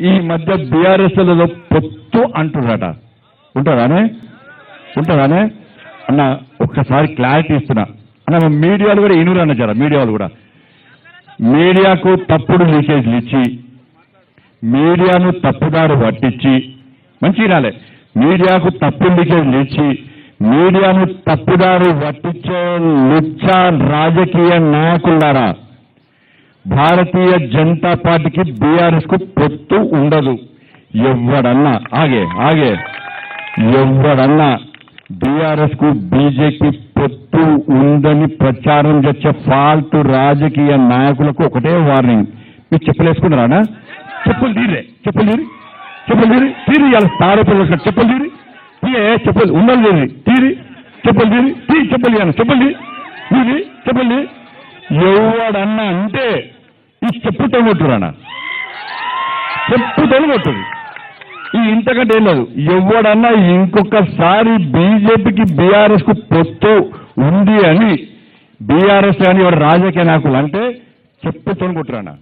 ఈ మధ్య బీఆర్ఎస్లలో పొత్తు అంటున్నారట. ఉంటుందానే ఉంటుందానే అన్న ఒక్కసారి క్లారిటీ ఇస్తున్నా. అన్న మీడియాలు కూడా ఇనురు అన్న జర మీడియాలు కూడా. మీడియాకు తప్పుడు లీకేజ్లు ఇచ్చి మీడియాను తప్పుదారు పట్టించి మంచి వినాలే మీడియాకు తప్పుడు లీకేజ్లు ఇచ్చి మీడియాను తప్పుదారు పట్టించే లుచ్చ రాజకీయ నాయకులారా? భారతీయ జనతా పార్టీకి బీఆర్ఎస్కు పొత్తు ఉండదు. ఎవడన్నా ఆగే ఆగే. ఎవడన్నా బీఆర్ఎస్కు బీజేపీ పొత్తు ఉందని ప్రచారం చేసే ఫాల్తు రాజకీయ నాయకులకు ఒకటే వార్నింగ్. మీరు చెప్పులు వేసుకున్నారా చెప్పులు తీరే చెప్పులు తీరి. చెప్పులు తీరి తీరి ఇలా తారే చెప్పులు తీరి. తీయే చెప్పులు ఉన్నది తీరి తీరి. చెప్పులు తీరి తీ చెప్పులు తీయను చెప్పులు తీరి తీరి చెప్పులు తీరి ఎవడన్నా అంటే ఈ చెప్పుతో కొట్టురానా చెప్పుతో కొట్టుడు. ఈ ఇంతకంటే ఏం లేదు. ఎవడన్నా ఇంకొకసారి బీజేపీకి బీఆర్ఎస్కు పొత్తు ఉంది అని బీఆర్ఎస్ అని ఎవరు రాజకీయ నాయకులు అంటే చెప్పుతో కొట్టురానా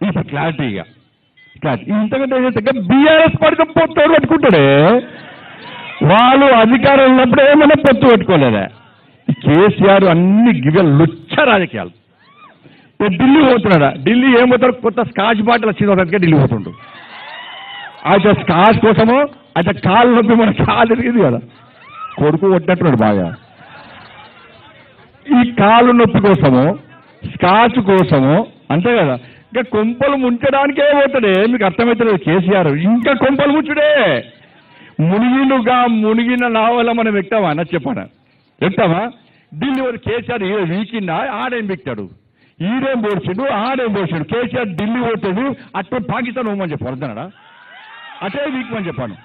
ఇది క్లారిటీగా క్లారిటీ. ఇంతకంటే ఏం బీఆర్ఎస్ పడితే పొత్తు పెట్టుకుంటాడే? వాళ్ళు అధికారం ఉన్నప్పుడు ఏమైనా పొత్తు పెట్టుకోలేదా? కేసీఆర్ అన్ని గిగ లుచ్చ రాజకీయాలు. ఢిల్లీ పోతున్నాడా? ఢిల్లీ ఏం పోతాడు? కొత్త స్కాచ్ బాటిల్ వచ్చింది అతనికి ఢిల్లీ పోతుండు. అయితే స్కాచ్ కోసము అయితే కాలు నొప్పి మన కాలు తిరిగింది కదా. కొడుకు కొట్టినట్టున్నాడు బాగా. ఈ కాలు నొప్పి కోసము స్కాచ్ కోసము అంతే కదా. ఇంకా కొంపలు ముంచడానికే పోతాడే. మీకు అర్థమవుతలేదు కేసీఆర్. ఇంకా కొంపలు ముంచుడే. మునిగిలుగా మునిగిన నావల మనం ఎక్కుతామా? అన్న చెప్పానా ఎక్కుతామా? ఢిల్లీ వాడు కేసీఆర్ ఏ వీకిందా ఆడేం బిక్తాడు? ఈడేం పోడ్చిండు ఆడేం పోడ్చిండు. కేసీఆర్ ఢిల్లీ పోతుంది అట్టే పాకిస్తాన్ పోమని చెప్పు అర్థనడా అటే వీక్మని చెప్పాను.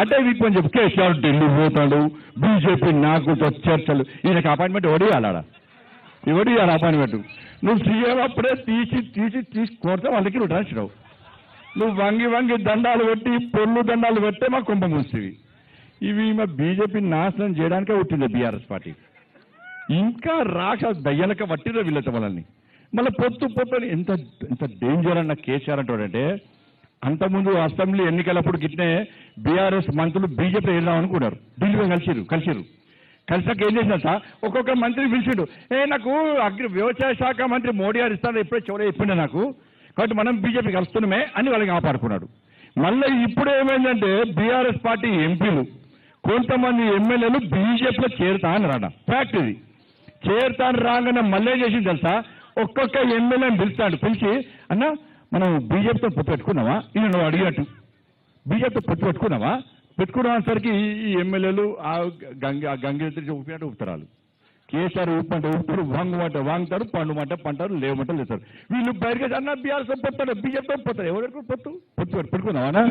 అటే వీక్మని చెప్పు కేసీఆర్ ఢిల్లీ పోతాడు బీజేపీ నాకు చర్చలు. ఈయనకి అపాయింట్మెంట్ ఎవడు ఇవ్వాలా ఎవడు ఇవ్వాలి అపాయింట్మెంట్ నువ్వు సీఎం అప్పుడే తీసి తీసి తీసి కోరితే వాళ్ళకి నువ్వు రాసినావు నువ్వు వంగి వంగి దండాలు పెట్టి పొల్లు దండాలు పెట్టే మా కుంభ మూసివి ఇవి మా బీజేపీ నాశనం చేయడానికే పుట్టింది బీఆర్ఎస్ పార్టీ. ఇంకా రాక దయ్యలక పట్టిన వీళ్ళతో వాళ్ళని. మళ్ళీ పొత్తు పొత్తు అని ఎంత ఎంత డేంజర్ అన్న కేసీఆర్ అంటాడంటే అంతకుముందు అసెంబ్లీ ఎన్నికలప్పుడు గిట్నే బీఆర్ఎస్ మంత్రులు బీజేపీ వెళ్దాం అనుకున్నారు. ఢిల్లీలో కలిసిరు కలిసిరు కలిసాక ఏం చేసినట్ట ఒక్కొక్క మంత్రి పిలిచిండు ఏ నాకు అగ్రి వ్యవసాయ శాఖ మంత్రి మోడీ గారు ఇస్తాను ఎప్పుడే చివరి చెప్పిండే నాకు. కాబట్టి మనం బీజేపీ కలుస్తున్నామే అని వాళ్ళకి ఆపాడుకున్నాడు మళ్ళీ ఇప్పుడు ఏమైందంటే బీఆర్ఎస్ పార్టీ ఎంపీలు కొంతమంది ఎమ్మెల్యేలు బీజేపీలో చేరుతా అని రాడ ఫ్యాక్ట్ ఇది. చేరుతాను రాగానే మళ్ళీ చేసింది తెలుసా? ఒక్కొక్క ఎమ్మెల్యేని పిలుస్తాడు. పిలిచి అన్న మనం బీజేపీతో పొత్తు పెట్టుకున్నావా? ఈయన నువ్వు అడిగినట్టు బీజేపీతో పొత్తు పెట్టుకున్నావా? పెట్టుకునేసరికి ఈ ఎమ్మెల్యేలు ఆ గంగ ఆ గంగేత్రి ఊపినట్టు ఊపుతారు కేసీఆర్ ఊపంటే ఊపుతారు వాంగమంటే వాంగుతారు పండుమంటే పంటారు లేవమంట లేస్తారు వీళ్ళు బయటకు అన్న బీఆర్ఎస్ పొత్తాడు బీజేపీతో పొత్తాడు ఎవరు పొత్తు? పొత్తు పెట్టుకున్నావా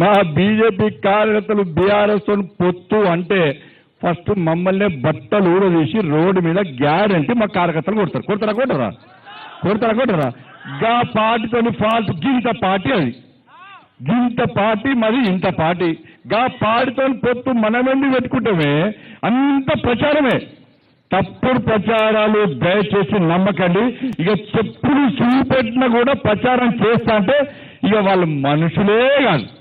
మా బీజేపీ కార్యకర్తలు బీఆర్ఎస్ పొత్తు అంటే ఫస్ట్ మమ్మల్ని బట్టలు ఊడదీసి రోడ్డు మీద గ్యారంటీ మా కార్యకర్తలు కొడతారు. కొడతారా కొట్టరా? కొడతారా కొట్టరా? గా పార్టీతోని ఫాల్ట్ గింత పార్టీ అది. గింత పార్టీ మరి ఇంత పార్టీ. గా పార్టీతో పొత్తు మనమెండి పెట్టుకుంటామే? అంత ప్రచారమే. తప్పుడు ప్రచారాలు దయచేసి నమ్మకండి. ఇక చెప్పులు చూపెట్టినా కూడా ప్రచారం చేస్తా అంటే ఇక వాళ్ళు మనుషులే కాదు.